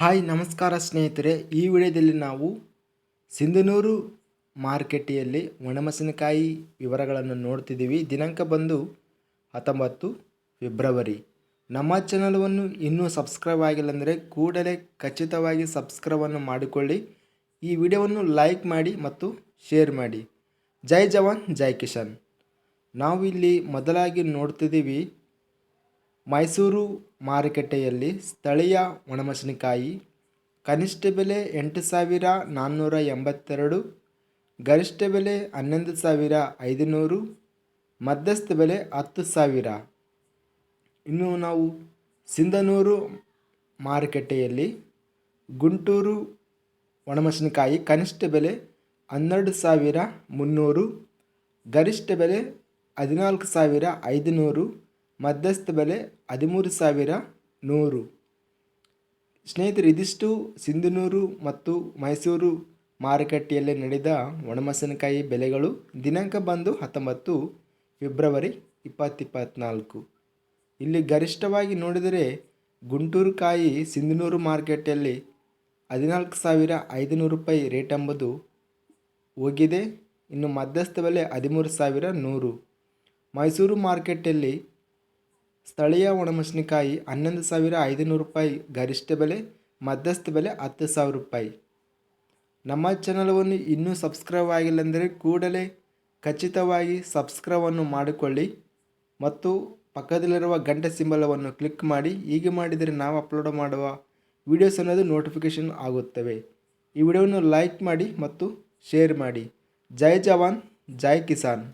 Hi, ನಮಸ್ಕಾರ ಸ್ನೇಹಿತರೆ. ಈ ವಿಡಿಯೋದಲ್ಲಿ ನಾವು ಸಿಂಧನೂರು ಮಾರ್ಕೆಟಿಯಲ್ಲಿ ಒಣಮೆಣಸಿನಕಾಯಿ ವಿವರಗಳನ್ನು ನೋಡ್ತಿದ್ದೀವಿ. ದಿನಾಂಕ ಬಂದು ಹತ್ತೊಂಬತ್ತು ಫೆಬ್ರವರಿ. ನಮ್ಮ ಚಾನಲವನ್ನು ಇನ್ನೂ ಸಬ್ಸ್ಕ್ರೈಬ್ ಆಗಿಲ್ಲ ಅಂದರೆ ಕೂಡಲೇ ಖಚಿತವಾಗಿ ಸಬ್ಸ್ಕ್ರೈಬನ್ನು ಮಾಡಿಕೊಳ್ಳಿ. ಈ ವಿಡಿಯೋವನ್ನು ಲೈಕ್ ಮಾಡಿ ಮತ್ತು ಶೇರ್ ಮಾಡಿ. ಜೈ ಜವಾನ್, ಜೈ ಕಿಶನ್ ನಾವು ಇಲ್ಲಿ ಮೊದಲಾಗಿ ನೋಡ್ತಿದ್ದೀವಿ ಮೈಸೂರು ಮಾರುಕಟ್ಟೆಯಲ್ಲಿ ಸ್ಥಳೀಯ ಒಣಮೆಣಸಿನಕಾಯಿ ಕನಿಷ್ಠ ಬೆಲೆ ಎಂಟು ಸಾವಿರ ನಾನ್ನೂರ ಎಂಬತ್ತೆರಡು, ಗರಿಷ್ಠ ಬೆಲೆ ಹನ್ನೊಂದು ಸಾವಿರ ಐದುನೂರು, ಮಧ್ಯಸ್ಥ ಬೆಲೆ ಹತ್ತು ಸಾವಿರ. ಇನ್ನು ನಾವು ಸಿಂಧನೂರು ಮಾರುಕಟ್ಟೆಯಲ್ಲಿ ಗುಂಟೂರು ಒಣಮೆಣಸಿನಕಾಯಿ ಕನಿಷ್ಠ ಬೆಲೆ ಹನ್ನೆರಡು ಸಾವಿರ ಮುನ್ನೂರು, ಗರಿಷ್ಠ ಬೆಲೆ ಹದಿನಾಲ್ಕು ಸಾವಿರ ಐದುನೂರು ಮಧ್ಯಸ್ಥ ಬೆಲೆ ಹದಿಮೂರು ಸಾವಿರ ನೂರು. ಸ್ನೇಹಿತರೆ, ಇದಿಷ್ಟು ಸಿಂಧನೂರು ಮತ್ತು ಮೈಸೂರು ಮಾರುಕಟ್ಟೆಯಲ್ಲಿ ನಡೆದ ಒಣಮೆಣಸಿನಕಾಯಿ ಬೆಲೆಗಳು ದಿನಾಂಕ ಬಂದು ಹತ್ತೊಂಬತ್ತು ಫೆಬ್ರವರಿ ಇಪ್ಪತ್ತಿಪ್ಪತ್ನಾಲ್ಕು. ಇಲ್ಲಿ ಗರಿಷ್ಠವಾಗಿ ನೋಡಿದರೆ ಗುಂಟೂರು ಕಾಯಿ ಸಿಂಧನೂರು ಮಾರ್ಕೆಟಲ್ಲಿ ಹದಿನಾಲ್ಕು ಸಾವಿರ ಐದುನೂರು ರೂಪಾಯಿ ರೇಟ್ ಎಂಬುದು ಹೋಗಿದೆ. ಇನ್ನು ಮಧ್ಯಸ್ಥ ಬೆಲೆ ಹದಿಮೂರು ಸಾವಿರ ನೂರು. ಮೈಸೂರು ಮಾರ್ಕೆಟಲ್ಲಿ ಸ್ಥಳೀಯ ಒಣಮೆಣಸಿನಕಾಯಿ ಹನ್ನೊಂದು ಸಾವಿರ ಐದುನೂರು ರೂಪಾಯಿ, ಗರಿಷ್ಠ ಬೆಲೆ ಮಧ್ಯಸ್ಥ ಬೆಲೆ ಹತ್ತು ಸಾವಿರ ರೂಪಾಯಿ. ನಮ್ಮ ಚಾನಲವನ್ನು ಇನ್ನೂ ಸಬ್ಸ್ಕ್ರೈಬ್ ಆಗಿಲ್ಲಂದರೆ ಕೂಡಲೇ ಖಚಿತವಾಗಿ ಸಬ್ಸ್ಕ್ರೈಬನ್ನು ಮಾಡಿಕೊಳ್ಳಿ ಮತ್ತು ಪಕ್ಕದಲ್ಲಿರುವ ಗಂಟೆ ಸಿಂಬಲವನ್ನು ಕ್ಲಿಕ್ ಮಾಡಿ. ಹೀಗೆ ಮಾಡಿದರೆ ನಾವು ಅಪ್ಲೋಡ್ ಮಾಡುವ ವಿಡಿಯೋಸ್ ಅನ್ನೋದು ನೋಟಿಫಿಕೇಷನ್ ಆಗುತ್ತವೆ. ಈ ವಿಡಿಯೋವನ್ನು ಲೈಕ್ ಮಾಡಿ ಮತ್ತು ಶೇರ್ ಮಾಡಿ. ಜೈ ಜವಾನ್, ಜೈ ಕಿಸಾನ್.